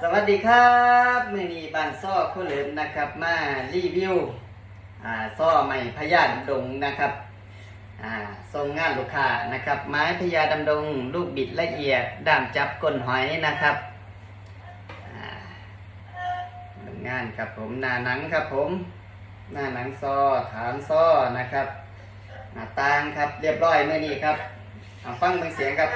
สวัสดีครับมือนีบานซ้อคู่เหลิมนะครับมารีวิวอ่าซ้อใหม่พญาดำดงนะครับอ่าส่งงานลูกค้านะครับ ไม้พญาดำดง ลูกบิดละเอียดด้ามจับก้นหอยนะครับอ่างานครับผมหน้าหนังครับผม หน้าหนังซ้อฐานซ้อนะครับหน้าต่างครับเรียบร้อยเมื่อนี้ครับฟังเป็นเสียงครับ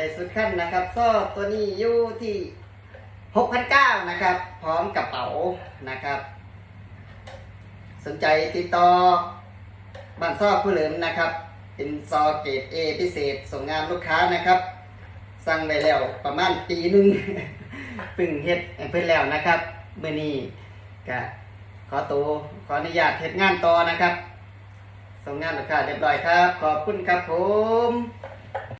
นะครับเล่นสุดขั้นนะครับซ้อตัวนี้อยู่ที่6,900นะครับ พร้อมกระเป๋านะครับ สนใจติดต่อบ้านซ้อผู้เหลิมนะครับ เป็นซอเกรด A พิเศษส่งงานลูกค้านะครับสั่งไปแล้วประมาณปีหนึ่งเพึ่งเฮ็ดเพิ่นแล้วนะครับเมื่อนี้ก็ขอตัวขออนุญาตเฮ็ดงานต่อนะครับส่งงานลูกค้าเรียบร้อยครับ ขอบคุณครับผม